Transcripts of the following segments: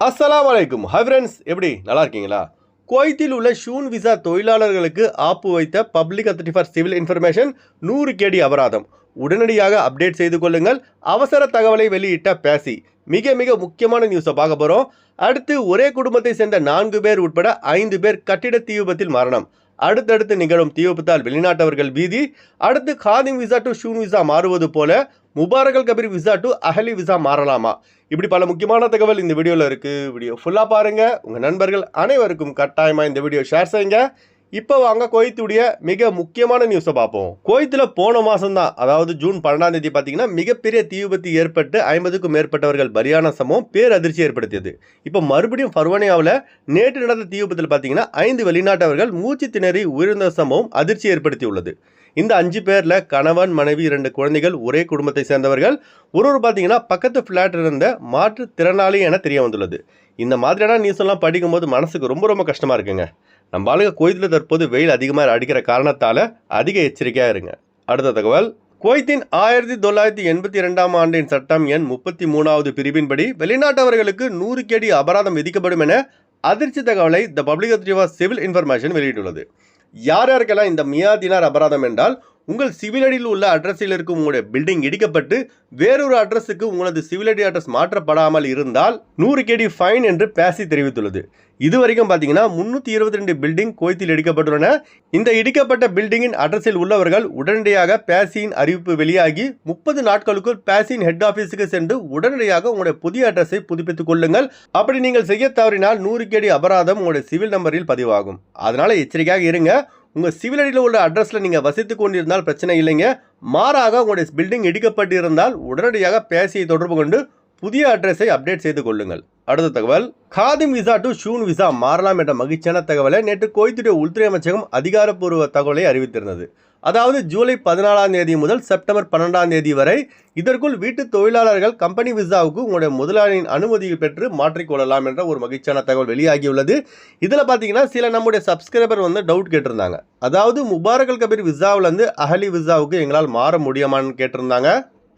அஸ்லாம் வலைக்கும் hi friends எப்படி? நல்லா இருக்கீங்களா? குவைத்தில் உள்ள ஷூன் விசா தொழிலாளர்களுக்கு ஆப்பு வைத்த public authority for civil information நூறு கேடி அபராதம். உடனடியாக அப்டேட் செய்து கொள்ளுங்கள். அவசர தகவலை வெளியிட்ட பேசி. மிக மிக முக்கியமான நியூஸை பார்க்க போகிறோம் அடுத்து ஒரே குடும்பத்தை சேர்ந்த நான்கு பேர் உட்பட ஐந்து பேர் கட்டிட தீ விபத்தில் மரணம். அடுத்தடுத்து நிகழும் தீ விபத்தால் வெளிநாட்டவர்கள் பீதி. அடுத்து காதிம் விசா டு ஷூன் விசா மாறுவது போல Mubarak al Kabeer visa to அஹலி visa மாறலாமா? இப்படி பல முக்கியமான தகவல் இந்த வீடியோவில் இருக்குது வீடியோ ஃபுல்லாக பாருங்கள் உங்கள் நண்பர்கள் அனைவருக்கும் கட்டாயமாக இந்த வீடியோ ஷேர் செய்யுங்க. இப்போ வாங்க கோயத்துடைய மிக முக்கியமான நியூஸை பார்ப்போம். கோயத்தில் போன மாதம் தான் அதாவது ஜூன் பன்னெண்டாம் தேதி பார்த்தீங்கன்னா மிகப்பெரிய தீ விபத்து ஏற்பட்டு ஐம்பதுக்கும் மேற்பட்டவர்கள் பலியான சம்பவம் பேரதிர்ச்சி ஏற்படுத்தியது. இப்போ மறுபடியும் ஃபர்வானியாவில் நேற்று நடந்த தீ விபத்தில் பார்த்தீங்கன்னா ஐந்து வெளிநாட்டவர்கள் மூச்சு திணறி உயிரிழந்த சம்பவம் அதிர்ச்சி ஏற்படுத்தியுள்ளது. இந்த அஞ்சு பேரில் கணவன் மனைவி இரண்டு குழந்தைகள் ஒரே குடும்பத்தை சேர்ந்தவர்கள். ஒருவர் பார்த்தீங்கன்னா பக்கத்து ஃப்ளாட் இருந்த மாற்றுத்திறனாளி என தெரிய வந்துள்ளது. இந்த மாதிரியான நியூஸ்லாம் படிக்கும்போது மனசுக்கு ரொம்ப ரொம்ப கஷ்டமாக இருக்குங்க. நம்ம ஆளுங்க கோயத்தில் தற்போது வெயில் அதிகமாக அடிக்கிற காரணத்தால் அதிக எச்சரிக்கையாக இருங்க. அடுத்த தகவல். குவைத்தின் ஆயிரத்தி தொள்ளாயிரத்தி எண்பத்தி ரெண்டாம் ஆண்டின் சட்டம் எண் முப்பத்தி மூணாவது பிரிவின்படி வெளிநாட்டவர்களுக்கு நூறு கேடி அபராதம் விதிக்கப்படும் என அதிர்ச்சி தகவலை the public authority of civil information வெளியிட்டுள்ளது. யார் யாருக்கெல்லாம் இந்த மியாதினார் அபராதம் என்றால் உங்கள் சிவிலடியில் உள்ள அட்ரஸில் இருக்கும் உங்களுடைய பில்டிங் இடிக்கப்பட்டு வேறொரு அட்ரஸுக்கு உங்களது சிவிலடி அட்ரஸ் மாற்றப்படாமல் இருந்தால் நூறு கேடி ஃபைன் என்று பேசி தெரிவித்துள்ளது. இதுவரைக்கும் பார்த்தீங்கன்னா முன்னூற்றி இருபத்தி ரெண்டு பில்டிங் கோயத்தில் இடிக்கப்பட்டுள்ளன. இந்த இடிக்கப்பட்ட பில்டிங்கின் அட்ரஸில் உள்ளவர்கள் உடனடியாக பேசியின் அறிவிப்பு வெளியாகி முப்பது நாட்களுக்குள் பேசியின் ஹெட் ஆஃபீஸுக்கு சென்று உடனடியாக உங்களுடைய புதிய அட்ரஸை புதுப்பித்துக் கொள்ளுங்கள். அப்படி நீங்கள் செய்ய தவறினால் நூறு கேடி அபராதம் உங்களுடைய சிவில் நம்பரில் பதிவாகும். அதனால் எச்சரிக்கையாக இருங்க. உங்கள் சிவில் அடியில் உள்ள அட்ரஸில் நீங்கள் வசித்து கொண்டிருந்தால் பிரச்சனை இல்லைங்க. மாறாக உங்களுடைய பில்டிங் இடிக்கப்பட்டிருந்தால் உடனடியாக பேசியை தொடர்பு கொண்டு புதிய அட்ரஸை அப்டேட் செய்து கொள்ளுங்கள். அடுத்த தகவல் காதிம் விசா டு ஷூன் விசா மாறலாம் என்ற மகிழ்ச்சியான தகவலை நேற்று கோயத்துடைய உள்துறை அமைச்சகம் அதிகாரப்பூர்வ தகவலை அறிவித்திருந்தது. அதாவது ஜூலை பதினாலாம் தேதி முதல் செப்டம்பர் பன்னெண்டாம் தேதி வரை இதற்குள் வீட்டு தொழிலாளர்கள் கம்பெனி விசாவுக்கு உங்களுடைய முதலாளியின் அனுமதியை பெற்று மாற்றிக்கொள்ளலாம் என்ற ஒரு மகிழ்ச்சியான தகவல் வெளியாகியுள்ளது. இதில் பார்த்தீங்கன்னா சில நம்முடைய சப்ஸ்கிரைபர் வந்து டவுட் கேட்டிருந்தாங்க. அதாவது முபாரகல் கபீர் விசாவிலேருந்து அஹலி விசாவுக்கு எங்களால் மாற முடியுமான்னு கேட்டிருந்தாங்க.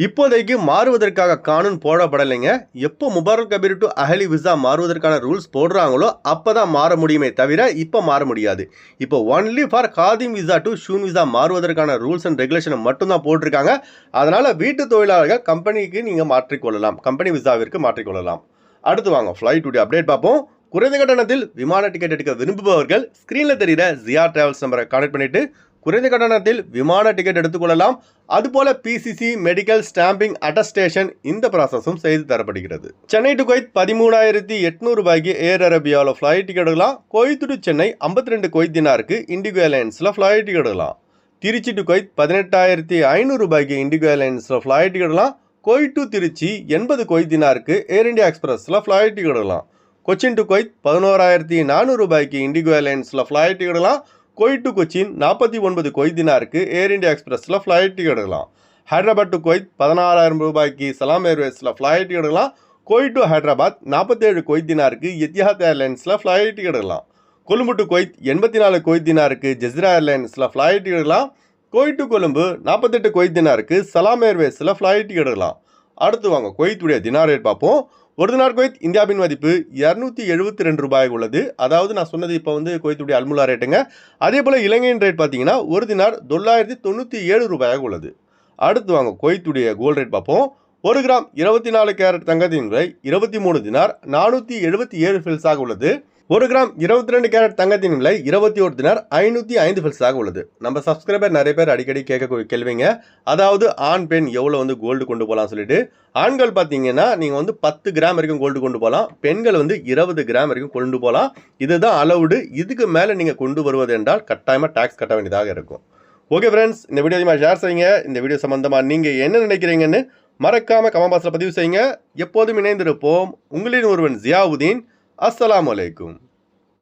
இப்போதைக்கு மாறுவதற்காக கானூன் போடப்படலைங்க. எப்போ முபாரக் கபீர் டு அஹலி விசா மாறுவதற்கான ரூல்ஸ் போடுறாங்களோ அப்போ தான் மாற முடியுமே தவிர இப்போ மாற முடியாது. இப்போ only for Khadim visa to ஷூன் விசா மாறுவதற்கான ரூல்ஸ் அண்ட் ரெகுலேஷனை மட்டும்தான் போட்டிருக்காங்க. அதனால் வீட்டு தொழிலாளர்கள் கம்பெனிக்கு நீங்கள் மாற்றிக்கொள்ளலாம். கம்பெனி விசாவிற்கு மாற்றிக்கொள்ளலாம். அடுத்து வாங்க ஃப்ளைட்டுடைய அப்டேட் பார்ப்போம். குறைந்த கட்டணத்தில் விமான டிக்கெட் எடுக்க விரும்புபவர்கள் ஸ்க்ரீனில் தெரிகிற ஜியா டிராவல்ஸ் நம்பரை கான்டெக்ட் பண்ணிவிட்டு குறைந்த கட்டணத்தில் விமான டிக்கெட் எடுத்துக்கொள்ளலாம். அதுபோல பிசிசி மெடிக்கல் ஸ்டாம்பிங் அட்டஸ்டேஷன் இந்த ப்ராசஸும் செய்து தரப்படுகிறது. சென்னை டு கொய்த் பதிமூணாயிரத்தி எட்நூறு ரூபாய்க்கு ஏர் அரேபியாவில் ஃப்ளைட் டிக்கெட் எடுக்கலாம். கொய்த் டு சென்னை ஐம்பத்தி ரெண்டு கொய்த் தினாருக்கு இண்டிகோ ஏர்லைன்ஸில் ஃப்ளைட் டிக்கெட் எடுக்கலாம். திருச்சி டு கொய்த் பதினெட்டாயிரத்தி ஐநூறு ரூபாய்க்கு இண்டிகோ ஏர்லைன்ஸில் ஃப்ளைட் டிக்கெட் எடுக்கலாம். கொய் டு திருச்சி எண்பது கொய்தினாருக்கு ஏர் இந்தியா எக்ஸ்பிரஸில் ஃப்ளைட் டிக்கெட் எடுக்கலாம். கொச்சின் டு கொய்த் பதினோராயிரத்தி நானூறு ரூபாய்க்கு இண்டிகோ ஏர்லைன்ஸில் ஃப்ளைட் டிக்கெட் எடுக்கலாம். கொய்த் டு கொச்சின் நாற்பத்தி ஒன்பது கொய்தினாருக்கு ஏர் இந்தியா எக்ஸ்பிரஸில் ஃப்ளைட் டிக்கெட் எடுக்கலாம். ஹைதராபாத் டு கொய்த் பதினாறாயிரம் ரூபாய்க்கு சலாம் ஏர்வேஸில் ஃப்ளைட் டிக்கெட் எடுக்கலாம். கொய்த் டு ஹைதராபாத் நாற்பத்தேழு கொய்தினாருக்கு எத்தியாத் ஏர்லைன்ஸில் ஃப்ளைட் டிக்கெட் எடுக்கலாம். கொழும்பு டு கொய்த் எண்பத்தி நாலு கொய்த் தினாருக்கு ஜெஸ்ரா ஏர்லைன்ஸில் ஃப்ளைட் டிக்கெட் எடுக்கலாம். கொய்த் டு கொழும்பு நாற்பத்தெட்டு கொய்த் தினாருக்கு சலாம் ஏர்வேஸில் ஃப்ளைட் டிக்கெட் எடுக்கலாம். அடுத்து வாங்க கொய்த்துடைய தினார் ரேட் பார்ப்போம். ஒரு தினார் குவைத் இந்தியாவின் மதிப்பு இரநூத்தி எழுபத்தி ரெண்டு ரூபாய் உள்ளது. அதாவது நான் சொன்னது இப்போ வந்து குவைத்துடைய அல்முலா ரேட்டுங்க அதே போல் இலங்கையின் ரேட் பார்த்தீங்கன்னா ஒரு தினார் தொள்ளாயிரத்தி தொண்ணூற்றி ஏழு ரூபாயாக உள்ளது. அடுத்து வாங்க குவைத்துடைய கோல்ட் ரேட் பார்ப்போம். ஒரு கிராம் இருபத்தி நாலு கேரட் தங்கத்தின் விலை இருபத்தி மூணு தினார் நானூற்றி எழுபத்தி ஏழு ஃபில்ஸாக உள்ளது. ஒரு கிராம் இருபத்தி ரெண்டு கேரட் தங்கத்தின் விலை இருபத்தி ஒரு தினார் ஐநூற்றி ஐந்து ஃபில்ஸாக உள்ளது. நம்ம சப்ஸ்கிரைபர் நிறைய பேர் அடிக்கடி கேட்க கேள்விங்க. அதாவது ஆண் பெண் எவ்வளோ வந்து கோல்டு கொண்டு போகலாம் சொல்லிட்டு ஆண்கள் பார்த்தீங்கன்னா நீங்கள் வந்து பத்து கிராம் வரைக்கும் கோல்டு கொண்டு போகலாம் பெண்கள் வந்து இருபது கிராம் வரைக்கும் கொண்டு போகலாம் இதுதான் அளவுடு இதுக்கு மேலே நீங்கள் கொண்டு வருவது என்றால் கட்டாயமாக டேக்ஸ் கட்ட வேண்டியதாக இருக்கும். ஓகே ஃப்ரெண்ட்ஸ் இந்த வீடியோ அதிகமாக ஷேர் செய்யுங்க. இந்த வீடியோ சம்மந்தமாக நீங்கள் என்ன நினைக்கிறீங்கன்னு மறக்காமல் கமெண்ட் பாக்ஸில் பதிவு செய்யுங்க. எப்போதும் இணைந்திருப்போம். உங்களின் ஒருவன் ஜியாவுதீன். السلام علیکم۔